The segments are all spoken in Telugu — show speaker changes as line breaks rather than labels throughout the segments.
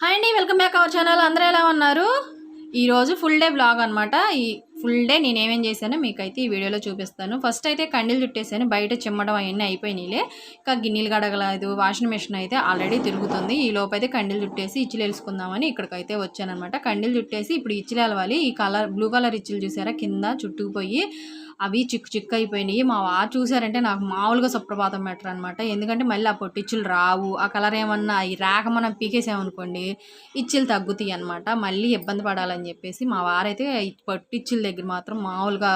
హాయ్ అండి వెల్కమ్ బ్యాక్ అవర్ ఛానల్. అందరూ ఎలా ఉన్నారు? ఈరోజు ఫుల్ డే బ్లాగ్ అనమాట ఈ ఫుల్ డే నేను ఏమేం చేశానో మీకైతే ఈ వీడియోలో చూపిస్తాను. ఫస్ట్ అయితే కండీలు చుట్టేసాను. బయట చిమ్మడం అవన్నీ అయిపోయినాయిలే. ఇంకా గిన్నెలు గడగలేదు వాషింగ్ మిషన్ అయితే ఆల్రెడీ తిరుగుతుంది. ఈ లోపు అయితే కండీలు చుట్టేసి ఇచ్చులు వేసుకుందామని ఇక్కడికైతే వచ్చానమాట కండీలు చుట్టేసి ఇప్పుడు ఇచ్చులు వెళ్ళాలి ఈ కలర్ బ్లూ కలర్ ఇచ్చులు చూసారా? కింద చుట్టుకుపోయి అవి చిక్కు చిక్కు అయిపోయినాయి మా వారు చూసారంటే నాకు మామూలుగా సుప్రభాతం బెటర్ అనమాట ఎందుకంటే మళ్ళీ ఆ పొట్టిచ్చులు రావు. ఆ కలర్ ఏమన్నా అవి రాక మనం పీకేసామనుకోండి ఇచ్చులు తగ్గుతాయి అనమాట మళ్ళీ ఇబ్బంది పడాలని చెప్పేసి మా వారైతే పొట్టిచ్చుల దగ్గర మాత్రం మామూలుగా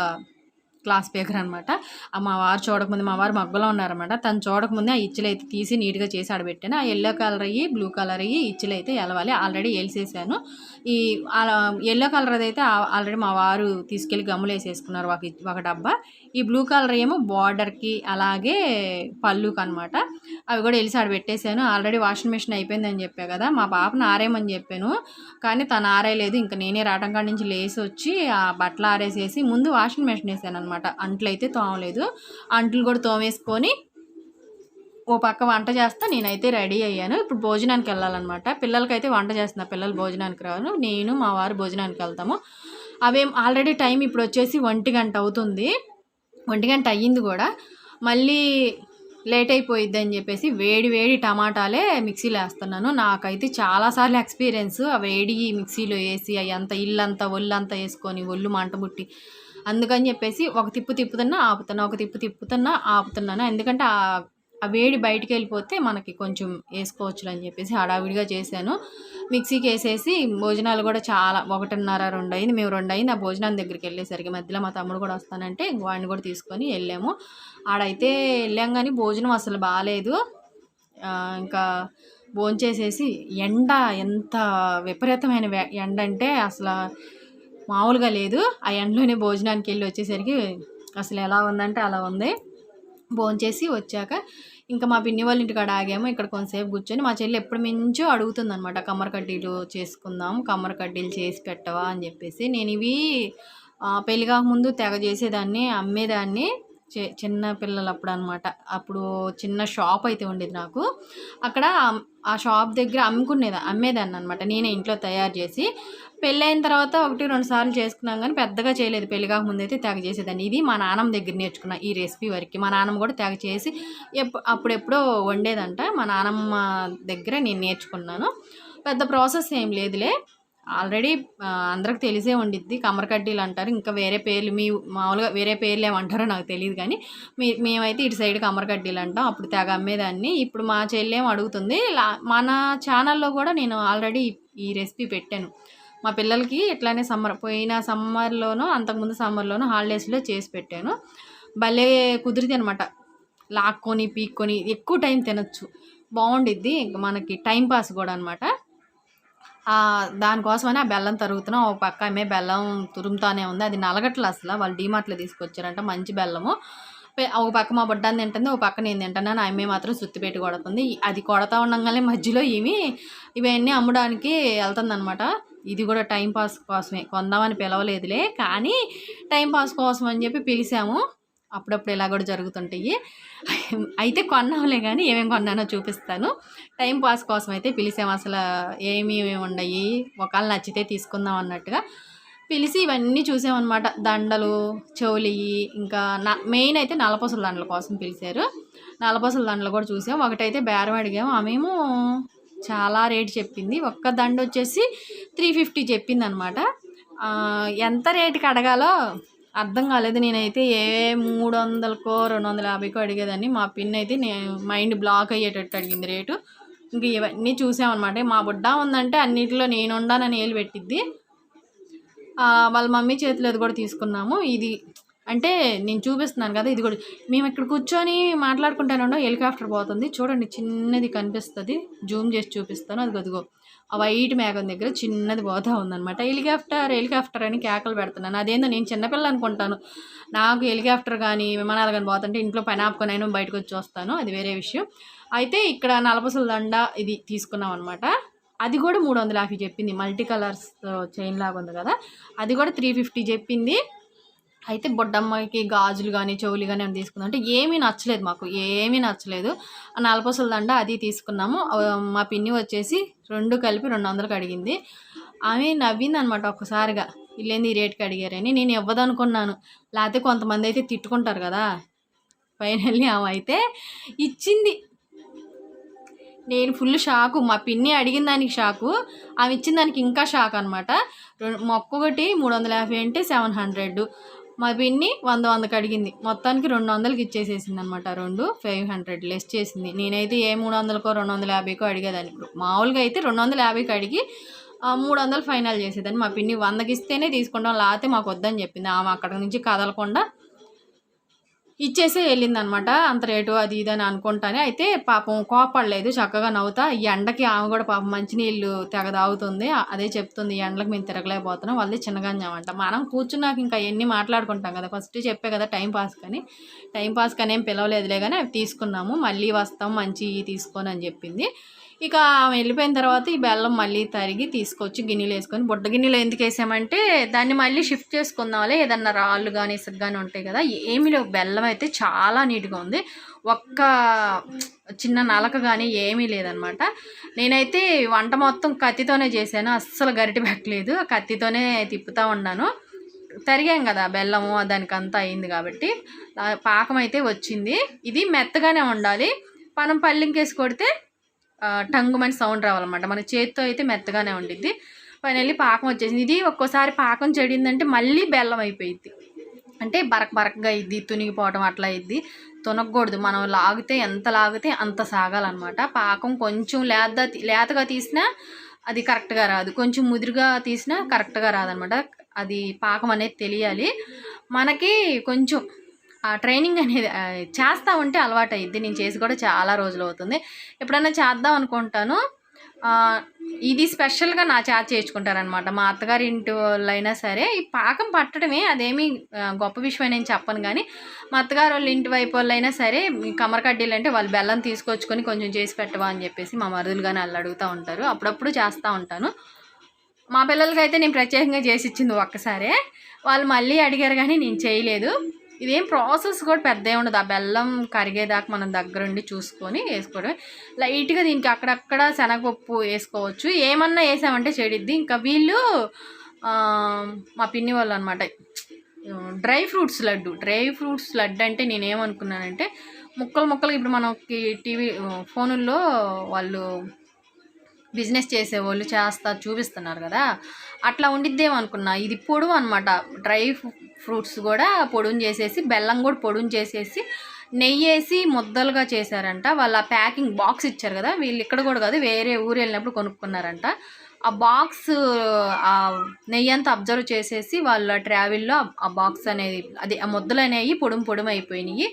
క్లాస్ పేపర్ అనమాట మా వారు చూడకముందు మా వారు మగ్గలో ఉన్నారనమాట తను చూడకముందే ఆ ఇచ్చులు అయితే తీసి నీట్గా చేసి ఆడబెట్టాను. ఆ ఎల్లో కలర్ అయ్యి బ్లూ కలర్ అయ్యి ఇచ్చులు అయితే ఎలవాలి. ఆల్రెడీ వేసేసాను ఈ ఎల్లో కలర్ అయితే ఆల్రెడీ మా వారు తీసుకెళ్ళి గమ్ములు వేసేసుకున్నారు ఒక ఒక డబ్బా. ఈ బ్లూ కలర్ ఏమో బార్డర్కి అలాగే పళ్ళుకి అనమాట అవి కూడా వెళ్ళి ఆడ పెట్టేశాను. ఆల్రెడీ వాషింగ్ మిషన్ అయిపోయిందని చెప్పా కదా మా పాపను ఆరేయమని చెప్పాను. కానీ తను ఆరేయలేదు. ఇంకా నేనే రావడం కాడి నుంచి లేసి వచ్చి ఆ బట్టలు ఆరేసేసి ముందు వాషింగ్ మెషిన్ వేసాను అనమాట అంట్లు అయితే తోమలేదు. అంట్లు కూడా తోమేసుకొని ఓ పక్క వంట చేస్తా నేనైతే రెడీ అయ్యాను. ఇప్పుడు భోజనానికి వెళ్ళాలన్నమాట. పిల్లలకైతే వంట చేస్తున్నా పిల్లలు భోజనానికి రాను నేను మా వారు భోజనానికి వెళ్తాము. అవేం ఆల్రెడీ టైం ఇప్పుడు వచ్చేసి ఒంటి గంట అవుతుంది. ఒంటి గంట అయ్యింది కూడా. మళ్ళీ లేట్ అయిపోయిద్ది అని చెప్పేసి వేడి వేడి టమాటాలే మిక్సీలో వేస్తున్నాను. నాకైతే చాలాసార్లు ఎక్స్పీరియన్స్ ఆ వేడి మిక్సీలో వేసి అవి అంతా ఇల్లంతా ఒళ్ళంతా వేసుకొని ఒళ్ళు మంట బుట్టి అందుకని చెప్పేసి ఒక తిప్పు తిప్పుతున్నా ఆపుతున్నా ఒక తిప్పు తిప్పుతున్నా ఆపుతున్నాను. ఎందుకంటే ఆ వేడి బయటికి వెళ్ళిపోతే మనకి కొంచెం వేసుకోవచ్చు అని చెప్పేసి హడావిడిగా చేశాను. మిక్సీకి వేసేసి భోజనాలు కూడా చాలా ఒకటిన్నర రెండు అయింది మేము రెండు అయింది ఆ భోజనం దగ్గరికి వెళ్ళేసరికి. మధ్యలో మా తమ్ముడు కూడా వస్తానంటే వాడిని కూడా తీసుకొని వెళ్ళాము. ఆడైతే వెళ్ళాం కానీ భోజనం అసలు బాగాలేదు ఇంకా భోంచేసేసి ఎండ ఎంత విపరీతమైన ఎండ అంటే అసలు మామూలుగా లేదు. ఆ ఎండలోనే భోజనానికి వెళ్ళి వచ్చేసరికి అసలు ఎలా ఉందంటే అలా ఉంది. భోంచేసి వచ్చాక ఇంకా మా పిన్ని వాళ్ళ ఇంటికాడ ఆగాము. ఇక్కడ కొంతసేపు కూర్చొని మా చెల్లి ఎప్పుడు మించో అడుగుతుంది అనమాట కమ్మర కడ్డీలు చేసుకుందాం కమ్మర కడ్డీలు చేసి పెట్టవా? అని చెప్పేసి. నేను ఇవి పెళ్ళిగా కాకముందు తెగ చేసేదాన్ని అమ్మేదాన్ని. చిన్న పిల్లలప్పుడు అనమాట అప్పుడు చిన్న షాప్ అయితే ఉండేది నాకు. అక్కడ ఆ షాప్ దగ్గర అమ్ముకునేది అమ్మేదాన్ని అనమాట నేనే ఇంట్లో తయారు చేసి పెళ్ళైన తర్వాత ఒకటి రెండు సార్లు చేసుకున్నాం కానీ పెద్దగా చేయలేదు. పెళ్ళి కాకముందు అయితే తెగ చేసేదాన్ని. ఇది మా నాన్నమ్మ దగ్గర నేర్చుకున్న ఈ రెసిపీ వరకు. మా నాన్నమ్మ కూడా తెగ చేసి అప్పుడెప్పుడో వండేదంట. మా నాన్నమ్మ దగ్గర నేను నేర్చుకున్నాను. పెద్ద ప్రాసెస్ ఏం లేదులే. ఆల్రెడీ అందరికి తెలిసే ఉండిద్ది. కమరకడ్డీలు అంటారు. ఇంకా వేరే పేర్లు మీ మామూలుగా వేరే పేర్లు ఏమంటారో నాకు తెలియదు కానీ మీ మేమైతే ఇటు సైడ్ కమరకడ్డీలు అంటాం. అప్పుడు తెగ అమ్మేదాన్ని. ఇప్పుడు మా చెల్లేం అడుగుతుంది. మన ఛానల్లో కూడా నేను ఆల్రెడీ ఈ రెసిపీ పెట్టాను. మా పిల్లలకి ఇట్లానే సమ్మర్ పోయిన సమ్మర్లోనూ అంతకుముందు సమ్మర్లోనూ హాలిడేస్లో చేసి పెట్టాను. భలే కుదిరితే అనమాట లాక్కొని పీక్కొని ఎక్కువ టైం తినచ్చు. బాగుండిద్ది. మనకి టైం పాస్ కూడా అనమాట దానికోసమని ఆ బెల్లం తరుగుతున్నాం. ఒక పక్క ఆమె బెల్లం తురుముతానే ఉంది. అది నలగట్లు అసలు. వాళ్ళు డీమార్ట్లో తీసుకొచ్చారంట. మంచి బెల్లము. ఒక పక్క మా బొడ్డాన్ని తింటుంది. ఒక పక్క నేను తింటాను ఆమె మాత్రం సుత్తిపెట్టి కొడుతుంది. అది కొడతా ఉండగానే మధ్యలో ఇవి ఇవన్నీ అమ్మడానికి వెళ్తుందనమాట ఇది కూడా టైం పాస్ కోసమే. కొందామని పిలవలేదులే. కానీ టైం పాస్ కోసం అని చెప్పి పిలిచాము. అప్పుడప్పుడు ఇలా కూడా జరుగుతుంటాయి. అయితే కొన్నాంలే కానీ ఏమేమి కొన్నానో చూపిస్తాను. టైం పాస్ కోసం అయితే పిలిచాము అసలు ఏమి ఉన్నాయి ఒకవేళ నచ్చితే తీసుకుందాం అన్నట్టుగా పిలిచి ఇవన్నీ చూసామన్నమాట. దండలు చెవులి ఇంకా నా మెయిన్ అయితే నలపసుల దండల కోసం పిలిచారు నలపసుల దండలు కూడా చూసాం. ఒకటైతే బేరం అడిగాము ఆమెమో చాలా రేట్ చెప్పింది. ఒక్క దండ వచ్చేసి త్రీ ఫిఫ్టీ చెప్పింది అనమాట ఎంత రేటుకి అడగాలో అర్థం కాలేదు. నేనైతే ఏ మూడు వందలకో రెండు వందల యాభైకో అడిగేదాన్ని. మా పిన్ అయితే నేను మైండ్ బ్లాక్ అయ్యేటట్టు అడిగింది రేటు. ఇంక ఇవన్నీ చూసామన్నమాట. మా బుడ్డ ఉందంటే అన్నిటిలో నేను ఉండానని ఏలు పెట్టిద్ది. వాళ్ళ మమ్మీ చేతిలో అది కూడా తీసుకున్నాము. ఇది అంటే నేను చూపిస్తున్నాను కదా ఇది కూడా. మేము ఇక్కడ కూర్చొని మాట్లాడుకుంటాను హెలికాప్టర్ పోతుంది. చూడండి చిన్నది కనిపిస్తుంది. జూమ్ చేసి చూపిస్తాను. అది గదిగో ఆ వైట్ మేఘం దగ్గర చిన్నది పోతా ఉందనమాట హెలికాప్టర్ హెలికాప్టర్ అని కేకలు పెడుతున్నాను. అదేందో నేను చిన్నపిల్ల అనుకుంటాను. నాకు హెలికాప్టర్ కానీ విమానాలు కానీ పోతుంటే ఇంట్లో పని ఆపుకొని అయినా బయటకు వచ్చి వస్తాను. అది వేరే విషయం. అయితే ఇక్కడ నలపసల దండ ఇది తీసుకున్నాం అనమాట అది కూడా మూడు వందల యాభై చెప్పింది. మల్టీ కలర్స్ చైన్ లాగా ఉంది కదా. అది కూడా త్రీ ఫిఫ్టీ చెప్పింది. అయితే బొడ్డమ్మకి గాజులు కానీ చెవులు కానీ అని తీసుకుందాం అంటే ఏమీ నచ్చలేదు మాకు ఏమీ నచ్చలేదు. నలపసల దండ అది తీసుకున్నాము. మా పిన్ని వచ్చేసి రెండు కలిపి రెండు వందలకు అడిగింది. ఆమె నవ్వింది అనమాట ఒక్కసారిగా. వీళ్ళేంది ఈ రేట్కి అడిగారని. నేను ఇవ్వదనుకున్నాను. లేకపోతే కొంతమంది అయితే తిట్టుకుంటారు కదా. ఫైనల్లీ ఆమె అయితే ఇచ్చింది. నేను ఫుల్ షాకు. మా పిన్ని అడిగిన దానికి షాకు. ఆమె ఇచ్చిన దానికి ఇంకా షాక్ అనమాట. మొక్కొకటి మూడు వందల యాభై అంటే సెవెన్ హండ్రెడ్. మా పిన్ని వంద వందకి అడిగింది. మొత్తానికి రెండు వందలకి ఇచ్చేసేసింది అనమాట రెండు. ఫైవ్ హండ్రెడ్ లెస్ చేసింది. నేనైతే ఏ మూడు వందలకో రెండు వందల యాభైకో అడిగేదాన్ని ఇప్పుడు. మామూలుగా అయితే రెండు వందల యాభైకి అడిగి ఆ, మూడు వందలు ఫైనల్ చేసేదాన్ని. మా పిన్ని వందకి ఇస్తేనే తీసుకుంటాం లేకపోతే మాకు వద్దని చెప్పింది. ఆమె అక్కడ నుంచి కదలకుండా ఇచ్చేసే వెళ్ళిందనమాట. అంత రేటు అది ఇది అని అనుకుంటానే అయితే పాపం కోపడలేదు చక్కగా నవ్వుతా. ఈ ఎండకి ఆమె కూడా పాపం మంచినీళ్ళు తెగ తాగుతుంది. అదే చెప్తుంది ఈ ఎండలకు మేము తిరగలేకపోతున్నాం వాళ్ళది చిన్నగంజామంట. మనం కూర్చున్నాక ఇంకా ఎన్ని మాట్లాడుకుంటాం కదా. ఫస్ట్ చెప్పే కదా టైం పాస్ కానీ. టైం పాస్ కానీ ఏం పిలవలేదులే కానీ అవి తీసుకున్నాము. మళ్ళీ వస్తాం మంచి తీసుకొని అని చెప్పింది. ఇక వెళ్ళిపోయిన తర్వాత ఈ బెల్లం మళ్ళీ తరిగి తీసుకొచ్చి గిన్నెలు వేసుకొని బుడ్డ గిన్నెలో ఎందుకు వేసామంటే దాన్ని మళ్ళీ షిఫ్ట్ చేసుకుందాంలే. ఏదన్నా రాళ్ళు కానీ ఇసుక కానీ ఉంటాయి కదా ఏమీ లేవు. బెల్లం అయితే చాలా నీట్గా ఉంది. ఒక్క చిన్న నలక కానీ ఏమీ లేదనమాట. నేనైతే వంట మొత్తం కత్తితోనే చేశాను. అస్సలు గరిటె పెట్టలేదు. కత్తితోనే తిప్పుతూ ఉన్నాను. తరిగాం కదా బెల్లము దానికంతా అయింది కాబట్టి. పాకం అయితే వచ్చింది. ఇది మెత్తగానే ఉండాలి. మనం పల్లింకేసి కొడితే టంగుమని సౌండ్ రావాలన్నమాట. మన చేతితో అయితే మెత్తగానే ఉండిద్ది. ఫైనల్లీ పాకం వచ్చేసింది. ఇది ఒక్కోసారి పాకం చెడిందంటే మళ్ళీ బెల్లం అయిపోయింది అంటే బరక బరకగా ఇద్ది తునిగిపోవటం అట్లా ఇద్ది తునగకూడదు. మనం లాగితే ఎంత లాగితే అంత సాగాలన్నమాట. పాకం కొంచెం లేత లేతగా తీసినా అది కరెక్ట్గా రాదు. కొంచెం ముదురుగా తీసినా కరెక్ట్గా రాదనమాట అది పాకం అనేది తెలియాలి. మనకి కొంచెం ఆ ట్రైనింగ్ అనేది చేస్తూ చేస్తా ఉంటే అలవాటు అయ్యిద్ది నేను చేసి కూడా చాలా రోజులు అవుతుంది. ఎప్పుడైనా చేద్దాం అనుకుంటాను. ఇది స్పెషల్గా నా చేత చేయించుకుంటారనమాట మా అత్తగారి ఇంటి వాళ్ళు అయినా సరే ఈ పాకం పట్టడమే అదేమి గొప్ప విషయం నేను చెప్పను కానీ మా అత్తగారు వాళ్ళ ఇంటి వైపు వాళ్ళు అయినా సరే ఈ కమర కడ్డీలు అంటే వాళ్ళు బెల్లం తీసుకొచ్చుకొని కొంచెం చేసి పెట్టవా అని చెప్పేసి మా మరుదులు కానీ వాళ్ళు అడుగుతూ ఉంటారు. అప్పుడప్పుడు చేస్తూ ఉంటాను. మా పిల్లలకి అయితే నేను ప్రత్యేకంగా చేసి ఇచ్చింది ఒక్కసారే. వాళ్ళు మళ్ళీ అడిగారు కానీ నేను చేయలేదు. ఇదేం ప్రాసెస్ కూడా పెద్ద ఉండదు. ఆ బెల్లం కరిగేదాకా మనం దగ్గరుండి చూసుకొని వేసుకోవడం లైట్గా దీనికి అక్కడక్కడ శనగపప్పు వేసుకోవచ్చు. ఏమన్నా వేసామంటే చెడిద్ది. ఇంకా వీళ్ళు మా పిన్ని వాళ్ళు అనమాట dry fruits laddu. Dry fruits laddu అంటే నేనేమనుకున్నానంటే ముక్కలు ముక్కలు ఇప్పుడు మనకి టీవీ ఫోనుల్లో వాళ్ళు బిజినెస్ చేసేవాళ్ళు చేస్తా చూపిస్తున్నారు కదా. అట్లా ఉండిద్దేమో అనుకున్నా ఇది పొడువు అనమాట డ్రై ఫ్రూట్స్ కూడా పొడుని చేసేసి బెల్లం కూడా పొడుని చేసేసి నెయ్యి వేసి ముద్దలుగా చేశారంట. వాళ్ళ ప్యాకింగ్ బాక్స్ ఇచ్చారు కదా వీళ్ళు ఇక్కడ కూడా కాదు వేరే ఊరు వెళ్ళినప్పుడు కొనుక్కున్నారంట. ఆ బాక్స్ ఆ నెయ్యి అంతా అబ్జర్వ్ చేసేసి వాళ్ళ ట్రావెల్లో ఆ బాక్స్ అనేది అది ఆ ముద్దలు అనేవి పొడుము పొడుము అయిపోయినాయి.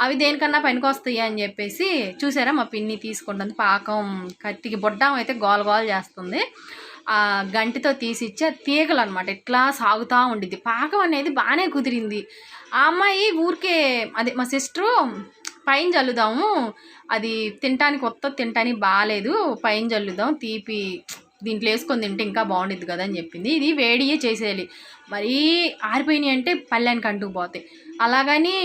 అవి దేనికన్నా పనికొస్తాయి అని చెప్పేసి చూసారా మా పిన్ని తీసుకుంటుంది. పాకం కత్తికి బొడ్డం అయితే గోల గోల చేస్తుంది. ఆ గంటితో తీసిచ్చే తీగలు అనమాట ఇట్లా సాగుతూ ఉండిద్ది. పాకం అనేది బాగానే కుదిరింది. ఆ అమ్మాయి ఊరికే అదే మా సిస్టరు పైన చల్లుదాము అది తినటానికి కొత్త తినటానికి బాగాలేదు పైన చల్లుదాం తీపి దీంట్లో వేసుకొని తింటే ఇంకా బాగుండిద్ది కదా అని చెప్పింది. ఇది వేడియే చేసేయాలి. మరీ ఆరిపోయినాయి అంటే పళ్ళానికి అంటుకుపోతాయి అలాగని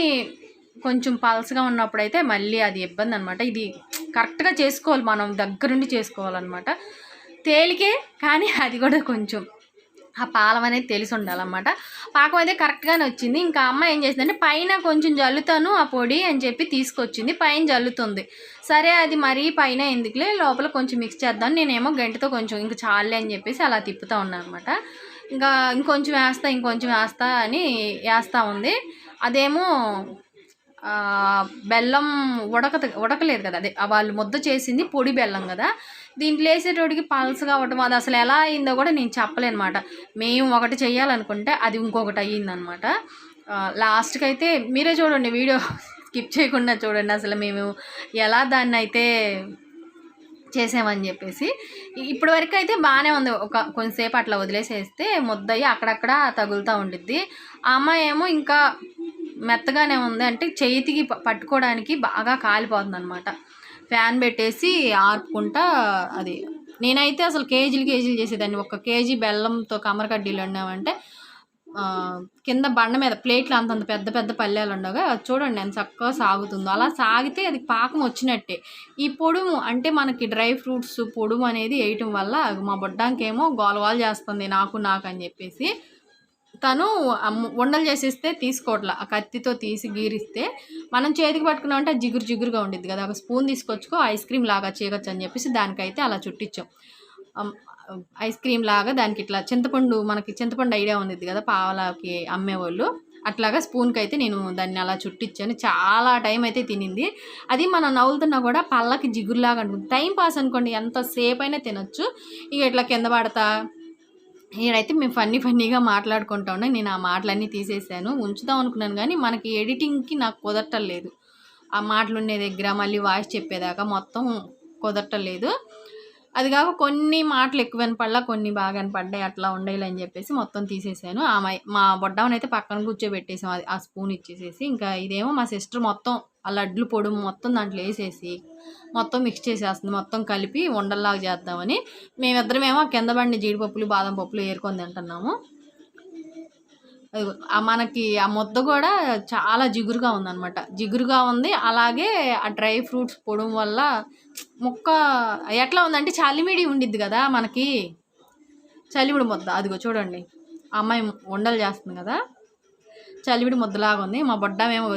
కొంచెం పల్సగా ఉన్నప్పుడు అయితే మళ్ళీ అది ఇబ్బంది అనమాట ఇది కరెక్ట్గా చేసుకోవాలి మనం దగ్గరుండి చేసుకోవాలన్నమాట. తేలికే కానీ అది కూడా కొంచెం ఆ పాలం అనేది తెలిసి ఉండాలన్నమాట. పాకం అయితే కరెక్ట్గానే వచ్చింది. ఇంకా అమ్మ ఏం చేసిందంటే పైన కొంచెం జల్లుతాను ఆ పొడి అని చెప్పి తీసుకొచ్చింది. పైన జల్లుతుంది. సరే అది మరీ పైన ఎందుకులే? లోపల కొంచెం మిక్స్ చేద్దాం. నేనేమో గంటతో కొంచెం ఇంక చాలే అని చెప్పేసి అలా తిప్పుతా ఉన్నాను అనమాట ఇంకా ఇంకొంచెం వేస్తా ఇంకొంచెం వేస్తా అని వేస్తా ఉంది. అదేమో బెల్లం ఉడక ఉడకలేదు కదా. అదే వాళ్ళు ముద్ద చేసింది పొడి బెల్లం కదా. దీంట్లో వేసేటోడికి పల్స్ అవ్వటం అది అసలు ఎలా అయిందో కూడా నేను చెప్పలేనమాట. మేము ఒకటి చేయాలనుకుంటే అది ఇంకొకటి అయ్యిందనమాట. లాస్ట్కి అయితే మీరే చూడండి వీడియో స్కిప్ చేయకుండా చూడండి అసలు మేము ఎలా దాన్ని అయితే చేసామని చెప్పేసి. ఇప్పటి వరకు అయితే బాగానే ఉంది. ఒక కొంతసేపు అట్లా వదిలేసేస్తే ముద్దయ్యి అక్కడక్కడ తగులుతూ ఉండిద్ది. ఆ అమ్మాయి ఏమో ఇంకా మెత్తగానే ఉంది. అంటే చేతికి పట్టుకోవడానికి బాగా కాలిపోతుంది అనమాట ఫ్యాన్ పెట్టేసి ఆర్పుకుంటా అది. నేనైతే అసలు కేజీలు కేజీలు చేసేదాన్ని. ఒక కేజీ బెల్లంతో కమర కడ్డీలు వండామంటే కింద బండ మీద ప్లేట్లు అంతంత పెద్ద పెద్ద పల్లెలు ఉండగా అది చూడండి ఎంత చక్కగా సాగుతుందో. అలా సాగితే అది పాకం వచ్చినట్టే. ఈ పొడుము అంటే మనకి డ్రై ఫ్రూట్స్ పొడుము అనేది వేయటం వల్ల మా బొడ్డానికేమో గోలవాలు చేస్తుంది. నాకు నాకు అని చెప్పేసి తను ఉండలు చేసిస్తే తీసుకోవట్లా. ఆ కత్తితో తీసి గీరిస్తే మనం చేతికి పట్టుకున్నామంటే జిగురు జిగురుగా ఉండిద్ది కదా. ఒక స్పూన్ తీసుకొచ్చుకో ఐస్ క్రీమ్ లాగా చేయవచ్చు అని చెప్పేసి దానికైతే అలా చుట్టించాం ఐస్ క్రీమ్ లాగా దానికి ఇట్లా చింతపండు మనకి చింతపండు ఐడియా ఉంది కదా పావలాకి అమ్మేవాళ్ళు. అట్లాగా స్పూన్కి అయితే నేను దాన్ని అలా చుట్టించాను చాలా టైం అయితే తినింది. అది మనం నవ్వులుతున్నా కూడా పళ్ళకి జిగురులాగా ఉంటుంది. టైం పాస్ అనుకోండి ఎంతసేపు అయినా తినొచ్చు. ఇక ఇట్లా కింద పడతా? ఈడైతే మేము ఫన్నీ ఫన్నీగా మాట్లాడుకుంటా ఉన్నాం. నేను ఆ మాటలన్నీ తీసేసాను. ఉంచుదాం అనుకున్నాను కానీ మనకి ఎడిటింగ్కి నాకు కుదరటం లేదు. ఆ మాటలు ఉండే దగ్గర మళ్ళీ వాయిస్ చెప్పేదాకా మొత్తం కుదరటం లేదు. అది కాక కొన్ని మాటలు ఎక్కువ వినపడలా కొన్ని బాగా వినపడ్డాయి అట్లా ఉండేలా అని చెప్పేసి మొత్తం తీసేసాను. ఆమె మా బొడ్డవని అయితే పక్కన కూర్చోబెట్టేసాం అది ఆ స్పూన్ ఇచ్చేసేసి. ఇంకా ఇదేమో మా సిస్టర్ మొత్తం ఆ లడ్లు పొడుము మొత్తం దాంట్లో వేసేసి మొత్తం మిక్స్ చేసేస్తుంది మొత్తం కలిపి ఉండల్లాగా చేద్దామని. మేమిద్దరమేమో కింద బండి జీడిపప్పులు బాదం పప్పులు ఏరుకొని తింటున్నాము. మనకి ఆ ముద్ద కూడా చాలా జిగురుగా ఉందన్నమాట. జిగురుగా ఉంది. అలాగే ఆ డ్రై ఫ్రూట్స్ పొడం వల్ల ముక్క ఎట్లా ఉందంటే చలిమిడి ఉండిద్ది కదా మనకి. చలిమిడి ముద్ద. అదిగో చూడండి. ఆ అమ్మాయి ఉండలు చేస్తుంది కదా. చలివిడి ముద్దలాగా ఉంది. మా బొడ్డమేమో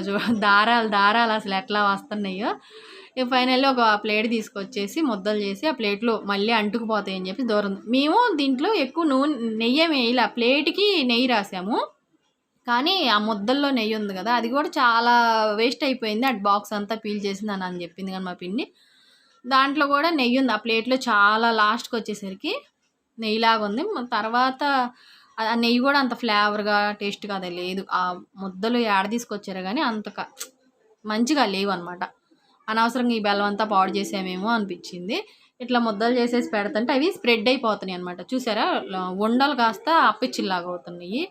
దారాలు దారాలు అసలు ఎట్లా వస్తున్నాయో. ఇక ఫైనల్లీ ఒక ప్లేట్ తీసుకొచ్చేసి ముద్దలు చేసి ఆ ప్లేట్లో మళ్ళీ అంటుకుపోతాయి అని చెప్పి దూరం. మేము దీంట్లో ఎక్కువ నూనె నెయ్యి ఏమి వేయాలి. ఆ ప్లేట్కి నెయ్యి రాసాము. కానీ ఆ ముద్దల్లో నెయ్యి ఉంది కదా అది కూడా చాలా వేస్ట్ అయిపోయింది. అటు బాక్స్ అంతా పీల్ చేసింది అని అని చెప్పింది కానీ మా పిన్ని. దాంట్లో కూడా నెయ్యి ఉంది. ఆ ప్లేట్లో చాలా లాస్ట్కి వచ్చేసరికి నెయ్యిలాగా ఉంది. తర్వాత ఆ నెయ్యి కూడా అంత ఫ్లేవర్గా టేస్ట్గా అదే లేదు. ఆ ముద్దలు ఏడ తీసుకొచ్చారు కానీ అంత మంచిగా లేవు అనమాట అనవసరంగా ఈ బెల్లం అంతా పాడు చేసామేమో అనిపించింది. ఇట్లా ముద్దలు చేసేసి పెడుతుంటే అవి స్ప్రెడ్ అయిపోతున్నాయి అనమాట చూసారా? ఉండలు కాస్త అప్పిచ్చిల్లాగా అవుతున్నాయి.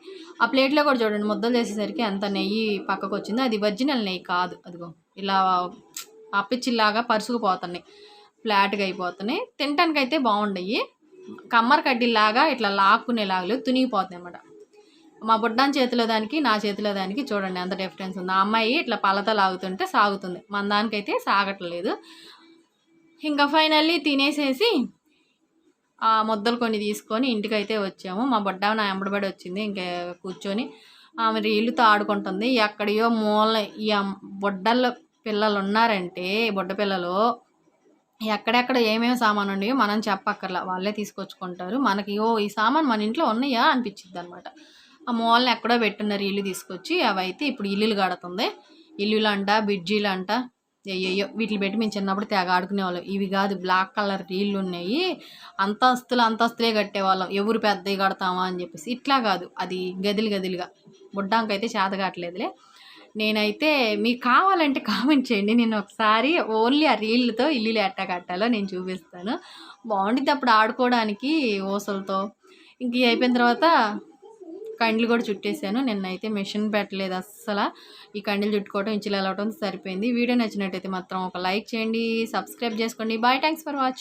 ఆ ప్లేట్లో కూడా చూడండి ముద్దలు చేసేసరికి ఎంత నెయ్యి పక్కకు వచ్చిందో అది ఒరిజినల్ నెయ్యి కాదు. అదిగో ఇలా అప్పిచ్చిల్లాగా పరుసుకుపోతున్నాయి. ఫ్లాట్గా అయిపోతున్నాయి. తినటానికి అయితే బాగుండయి. కమ్మర కడ్డీలాగా ఇట్లా లాక్కునేలాగా తునిగిపోతుంది అనమాట మా బుడ్డాన్ చేతిలో దానికి నా చేతిలో దానికి చూడండి ఎంత డిఫరెన్స్ ఉంది. ఆ అమ్మాయి ఇట్లా పలత లాగుతుంటే సాగుతుంది. మన దానికైతే సాగట్లేదు. ఇంకా ఫైనల్లీ తినేసేసి ఆ ముద్దలు కొన్ని తీసుకొని ఇంటికైతే వచ్చాము. మా బొడ్డ నా ఎంబడబడి వచ్చింది ఇంకా కూర్చొని ఆమె రీళ్ళుతో ఆడుకుంటుంది. ఎక్కడియో మూల ఈ అమ్- బొడ్డల పిల్లలు ఉన్నారంటే బుడ్డ పిల్లలు ఎక్కడెక్కడ ఏమేమి సామాన్ ఉన్నాయో మనం చెప్పక్కర్లా. వాళ్ళే తీసుకొచ్చుకుంటారు. మనకి ఓ ఈ సామాన్ మన ఇంట్లో ఉన్నాయా అనిపించింది అనమాట ఆ మూలని ఎక్కడో పెట్టున్నారు ఇల్లు తీసుకొచ్చి అవైతే ఇప్పుడు ఇల్లులు కడుతుంది. ఇల్లులంట బిడ్జీలంట అయ్యయ్యో వీటిని పెట్టి మేము చిన్నప్పుడు తెగ ఆడుకునే వాళ్ళం ఇవి కాదు బ్లాక్ కలర్ నీళ్ళు ఉన్నాయి. అంతస్తులు అంతస్తులే కట్టేవాళ్ళం. ఎవరు పెద్దవి కడతామా అని చెప్పేసి. ఇట్లా కాదు అది గదిలు గదిలుగా. బుడ్డాంకైతే చేత కావట్లేదులే. నేనైతే మీకు కావాలంటే కామెంట్ చేయండి. నేను ఒకసారి ఓన్లీ ఆ రీళ్ళతో ఇల్లు ఎట్టా కట్టాలో నేను చూపిస్తాను. బాగుండిద్ది అప్పుడు ఆడుకోవడానికి ఊసలతో ఇంక అయిపోయిన తర్వాత కండ్లు కూడా చుట్టేసాను. నిన్నైతే మిషన్ పెట్టలేదు అస్సలు. ఈ కండ్లు చుట్టుకోవటం ఇంచులు వెళ్ళవటం సరిపోయింది. వీడియో నచ్చినట్టయితే మాత్రం ఒక లైక్ చేయండి సబ్స్క్రైబ్ చేసుకోండి. Bye thanks for watching